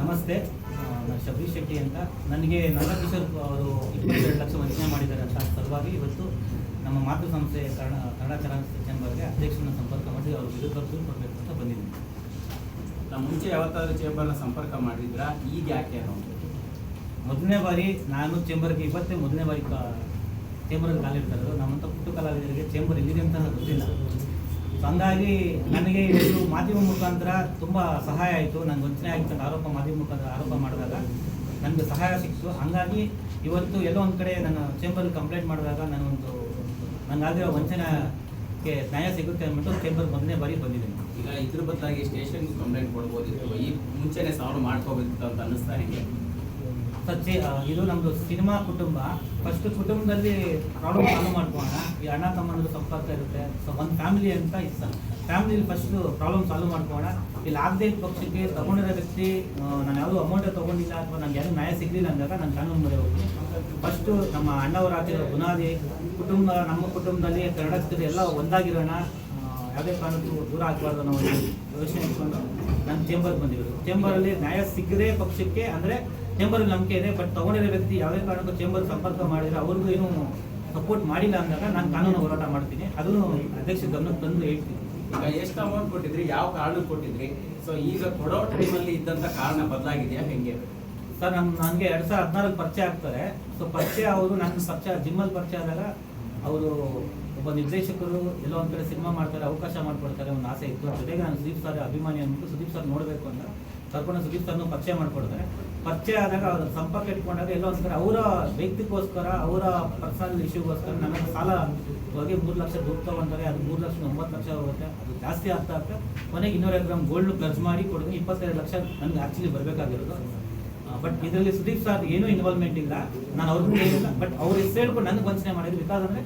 ನಮಸ್ತೆ. ನಾನು ಶಬರೀಶ್ ಶೆಟ್ಟಿ ಅಂತ. ನನಗೆ ನಂದಕಿಶೋರ್ ಅವರು ಇಪ್ಪತ್ತೆರಡು ಲಕ್ಷ ವಂಚನೆ ಮಾಡಿದ್ದಾರೆ ಅಂತ ಸಲುವಾಗಿ ಇವತ್ತು ನಮ್ಮ ಮಾತೃ ಸಂಸ್ಥೆ ಕನ್ನಡ ಕನ್ನಡ ಚಲನಚಿತ್ರ ಚೇಂಬರ್ಗೆ ಅಧ್ಯಕ್ಷರನ್ನ ಸಂಪರ್ಕ ಮಾಡಿ ಅವರು ವಿರುದ್ಧ ದೂರು ಕೊಡಬೇಕು ಅಂತ ಬಂದಿದ್ದೀನಿ. ನಾನು ಮುಂಚೆ ಯಾವತ್ತಾದರೂ ಚೇಂಬರ್ನ ಸಂಪರ್ಕ ಮಾಡಿದ್ರ? ಈಗ ಯಾಕೆ ಅನ್ನೋದು ಮೊದಲನೇ ಬಾರಿ ನಾನು ಚೇಂಬರ್ಗೆ ಇವತ್ತೇ ಮೊದಲನೇ ಬಾರಿ ಕಾ ಚೇಂಬರಲ್ಲಿ ಕಾಲಿಡ್ತಾರೆ ನಮ್ಮಂಥ ಪುಟ್ಟ ಕಲಾವಿದರಿಗೆ ಚೇಂಬರ್ ಎಲ್ಲಿದೆ ಅಂತ ಗೊತ್ತಿಲ್ಲ. ಸೊ ಹಂಗಾಗಿ ನನಗೆ ಇದು ಮಾಧ್ಯಮ ಮುಖಾಂತರ ತುಂಬ ಸಹಾಯ ಆಯಿತು. ನನಗೆ ವಂಚನೆ ಆಯಿತು ಅಂತ ಆರೋಪ ಮಾಧ್ಯಮ ಮುಖಾಂತರ ಆರೋಪ ಮಾಡಿದಾಗ ನನಗೆ ಸಹಾಯ ಸಿಕ್ತು ಹಂಗಾಗಿ ಇವತ್ತು ಎಲ್ಲೋ ಒಂದು ಕಡೆ ನನ್ನ ಚೇಂಬರ್ ಕಂಪ್ಲೇಂಟ್ ಮಾಡಿದಾಗ ನನಗೊಂದು ನನಗಾಗಿರೋ ವಂಚನೆಗೆ ನ್ಯಾಯ ಸಿಗುತ್ತೆ ಅಂದ್ಬಿಟ್ಟು ಚೇಂಬರ್ ಮೊದಲನೇ ಬಾರಿ ಬಂದಿದೆ. ಈಗ ಇದ್ರ ಬದಲಾಗಿ ಸ್ಟೇಷನ್ ಕಂಪ್ಲೇಂಟ್ ಕೊಡ್ಬೋದಿತ್ತು ಈ ಮುಂಚೆನೇ ಸಾವಿರ ಮಾಡ್ಕೋಬೇಕಿತ್ತು ಅಂತ ಅನ್ನಿಸ್ತಾ ಹೇಗೆ ಸಚ್ಚಿ ಇದು ನಮ್ಮದು ಸಿನಿಮಾ ಕುಟುಂಬ. ಫಸ್ಟ್ ಕುಟುಂಬದಲ್ಲಿ ಪ್ರಾಬ್ಲಮ್ ಸಾಲ್ವ್ ಮಾಡ್ಕೋಣ ಈ ಅಣ್ಣ ತಮ್ಮನದು ಸಂಪರ್ಕ ಇರುತ್ತೆ. ಸೊ ಒಂದು ಫ್ಯಾಮಿಲಿ ಅಂತ ಇಷ್ಟ ಫ್ಯಾಮಿಲಿಲಿ ಫಸ್ಟ್ ಪ್ರಾಬ್ಲಮ್ ಸಾಲ್ವ್ ಮಾಡ್ಕೋಣ ಇಲ್ಲಿ ಆಗದೆ ಪಕ್ಷಕ್ಕೆ ತಗೊಂಡಿರೋ ವ್ಯಕ್ತಿ ನಾನು ಯಾವುದೂ ಅಮೌಂಟ್ ತಗೊಂಡಿಲ್ಲ ಅಥವಾ ನನಗೆ ಯಾರು ನ್ಯಾಯ ಸಿಗಲಿಲ್ಲ ಅಂದಾಗ ನಾನು ಕಾನೂನು ಮೊರೆ ಹೋಗ್ತೀನಿ ಫಸ್ಟು ನಮ್ಮ ಅಣ್ಣವರ ಹಾಕಿರೋ ಬುನಾದಿ, ಕುಟುಂಬ, ನಮ್ಮ ಕುಟುಂಬದಲ್ಲಿ ಕನ್ನಡಸ್ಥರು ಎಲ್ಲ ಒಂದಾಗಿರೋಣ. ಯಾವುದೇ ಕಾರಣಕ್ಕೂ ದೂರ ಆಗಬಾರ್ದು ಅನ್ನೋ ಯೋಚನೆ ಇಟ್ಕೊಂಡು ನಾನು ಚೇಂಬರ್ಗೆ ಬಂದಿರೋದು. ಚೇಂಬರಲ್ಲಿ ನ್ಯಾಯ ಸಿಗದೇ ಪಕ್ಷಕ್ಕೆ, ಅಂದರೆ ಚೇಂಬರ್ಗೆ ನಂಬಿಕೆ ಇದೆ ಬಟ್ ತಗೊಂಡಿರೋ ವ್ಯಕ್ತಿ ಯಾವುದೇ ಕಾರಣಕ್ಕೂ ಚೇಂಬರ್ ಸಂಪರ್ಕ ಮಾಡಿದ್ರೆ ಅವ್ರಿಗೂ ಏನು ಸಪೋರ್ಟ್ ಮಾಡಿಲ್ಲ ಅಂದಾಗ ನಾನು ಕಾನೂನು ಹೋರಾಟ ಮಾಡ್ತೀನಿ. ಅದನ್ನು ಅಧ್ಯಕ್ಷ ಗಮನಕ್ಕೆ ತಂದು ಹೇಳ್ತೀನಿ. ಈಗ ಎಷ್ಟು ಅಮೌಂಟ್ ಕೊಟ್ಟಿದ್ರಿ ಯಾವ ಕಾರಣ ಕೊಟ್ಟಿದ್ರಿ? ಸೊ ಈಗ ಕೊಡೋ ಟೈಮಲ್ಲಿ ಇದ್ದಂಥ ಕಾರಣ ಬದಲಾಗಿದೆಯಾ ಹೆಂಗೆ? ಸರ್ ನಮ್ಮ ನನಗೆ ಎರಡು ಸಾವಿರದ ಹದಿನಾಲ್ಕು ಪರಿಚಯ ಆಗ್ತಾರೆ. ಸೊ ಪರಿಚಯ ಅವರು ನನ್ನ ಪರಿಚಯ ಜಿಮ್ಮಲ್ಲಿ ಪರಿಚಯ ಆದಾಗ ಅವರು ಒಬ್ಬ ನಿರ್ದೇಶಕರು ಎಲ್ಲ ಒಂದು ಕಡೆ ಸಿನಿಮಾ ಮಾಡ್ತಾರೆ ಅವಕಾಶ ಮಾಡಿಕೊಡ್ತಾರೆ ಒಂದು ಆಸೆ ಇತ್ತು. ಜೊತೆಗೆ ನಾನು ಸುದೀಪ್ ಸರ್ ಅಭಿಮಾನಿ ಅಂದ್ಬಿಟ್ಟು ಸುದೀಪ್ ಸರ್ ನೋಡಬೇಕು ಅಂತ ಕರ್ಕೊಂಡು ಸುದೀಪ್ ಸರ್ನು ಪರಿಚಯ ಮಾಡಿಕೊಡ್ತಾರೆ. ಪರಿಚಯ ಆದಾಗ ಅವ್ರ ಸಂಪರ್ಕ ಇಟ್ಕೊಂಡಾಗ ಎಲ್ಲ ಒಂದ್ಸರಿ ಅವರ ವ್ಯಕ್ತಿಗೋಸ್ಕರ, ಅವರ ಪರ್ಸನಲ್ ಇಶ್ಯೂಗೋಸ್ಕರ ನನ್ನ ಸಾಲ ಹೋಗಿ ಮೂರು ಲಕ್ಷ ದುಡ್ಡು ತಗೊಂತಾರೆ ಅದು ಮೂರು ಲಕ್ಷ ಒಂಬತ್ತು ಲಕ್ಷ ಹೋಗುತ್ತೆ. ಅದು ಜಾಸ್ತಿ ಆಗ್ತಾ ಆಗ್ತಾ ಕೊನೆಗೆ ಇನ್ನೂರೈದು ಗ್ರಾಮ್ ಗೋಲ್ಡ್ ಖರ್ಚು ಮಾಡಿ ಕೊಡೋದು. ಇಪ್ಪತ್ತೈದು ಲಕ್ಷ ನನಗೆ ಆ್ಯಕ್ಚುಲಿ ಬರಬೇಕಾಗಿರೋದು. ಬಟ್ ಇದರಲ್ಲಿ ಸುದೀಪ್ ಸರ್ ಏನೂ ಇನ್ವಾಲ್ವ್ಮೆಂಟ್ ಇಲ್ಲ. ನಾನು ಅವ್ರಿಗೂ ಹೇಳಿಲ್ಲ. ಬಟ್ ಅವ್ರು ಹೆಸರು ಹೇಳ್ಕೊಂಡು ನನಗೆ ವಂಚನೆ ಮಾಡಿದ್ರು. ಬಿಕಾಸ್ ಅಂದರೆ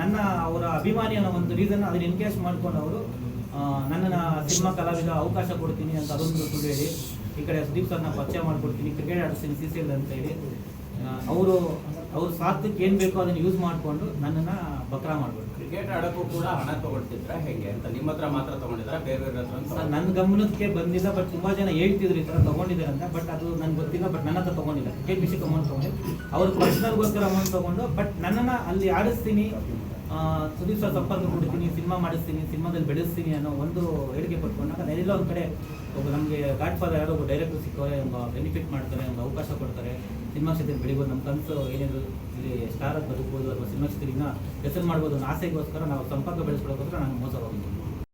ನನ್ನ ಅವರ ಅಭಿಮಾನಿ ಅನ್ನೋ ಒಂದು ರೀಸನ್ ಅದನ್ನ ಎನ್ಕೇಜ್ ಮಾಡಿಕೊಂಡು ಅವರು ನನ್ನನ್ನು ಸಿನಿಮಾ ಕಲಾವಿದ ಅವಕಾಶ ಕೊಡ್ತೀನಿ ಅಂತ ಅದೊಂದು ಸುಳ್ಳು ಹೇಳಿ. ಈ ಕಡೆ ಸುದೀಪ್ ಸರ್ನ ಪರಿಚಯ ಮಾಡ್ಕೊಡ್ತೀನಿ. ಕ್ರಿಕೆಟ್ ಆಡಿಸ್ತೀನಿ ಸಿ ಸಿ ಎಲ್ ಅಂತ ಹೇಳಿ. ಅವರು ಅವ್ರ ಸ್ವಾರ್ಥಕ್ಕೆ ಏನು ಬೇಕೋ ಅದನ್ನು ಯೂಸ್ ಮಾಡಿಕೊಂಡು ನನ್ನನ್ನು ಬಕ್ರಾ ಮಾಡ್ಬೋದು ಕ್ರಿಕೆಟ್ ಆಡೋಕ್ಕೂ ಕೂಡ ಹಣ ತಗೊಳ್ತಿದ್ರ ಹೇಗೆ ಅಂತ? ನಿಮ್ಮ ಹತ್ರ ಮಾತ್ರ ತಗೊಂಡಿದ್ರ? ಬೇರೆ ಬೇರೆ ಹತ್ರ ನನ್ನ ಗಮನಕ್ಕೆ ಬಂದಿಲ್ಲ ಬಟ್ ತುಂಬಾ ಜನ ಹೇಳ್ತಿದ್ರು ಈ ಥರ ತಗೊಂಡಿದ್ದಾರೆ ಅಂತ ಬಟ್ ಅದು ನನ್ಗೆ ಗೊತ್ತಿಲ್ಲ ಬಟ್ ನನ್ನ ಹತ್ರ ತಗೊಂಡಿಲ್ಲ. ಕ್ರಿಕೆಟ್ ವಿಷಯಕ್ಕೆ ಅಮೌಂಟ್ ತಗೊಂಡು. ಅವ್ರ ಪರ್ಸನಲ್ಗೋಸ್ಕರ ಅಮೌಂಟ್ ತಗೊಂಡು ಬಟ್ ನನ್ನನ್ನು ಅಲ್ಲಿ ಆಡಿಸ್ತೀನಿ. ಸುದೀಪ್ ಸರ್ ಸಂಪರ್ಕ ಕೊಡ್ತೀನಿ, ಸಿನಿಮಾ ಮಾಡಿಸ್ತೀನಿ, ಸಿನಿಮಾದಲ್ಲಿ ಬೆಳೆಸ್ತೀನಿ ಅನ್ನೋ ಒಂದು ಹೇಳಿಕೆ ಪಡ್ಕೊಂಡಾಗ ನಾನೆಲ್ಲ ಒಂದು ಕಡೆ ಒಬ್ಬ ನಮಗೆ ಗಾಡ್ ಫಾದರ್ ಯಾರೋ ಒಬ್ಬ ಡೈರೆಕ್ಟರ್ ಸಿಕ್ಕೋರೆ ಒಂದು ಬೆನಿಫಿಟ್ ಮಾಡ್ತಾರೆ, ಒಂದು ಅವಕಾಶ ಕೊಡ್ತಾರೆ, ಸಿನಿಮಾ ಕ್ಷೇತ್ರ ಬೆಳಿಬೋದು ನಮ್ಮ ಕನಸು, ಏನೇನು ಇಲ್ಲಿ ಸ್ಟಾರ್ ಬದುಕ್ಬೋದು, ಅಥವಾ ಸಿನಿಮಾ ಕ್ಷೇತ್ರದಿಂದ ಹೆಸರು ಮಾಡ್ಬೋದು ಆಸೆಗೋಸ್ಕರ ನಾವು ಸಂಪರ್ಕ ಬೆಳೆಸ್ಕೊಳ್ಳೋಕೋಸ್ಕರ ನಾನು ಮೋಸ ಹೋಗಿದ್ದೀನಿ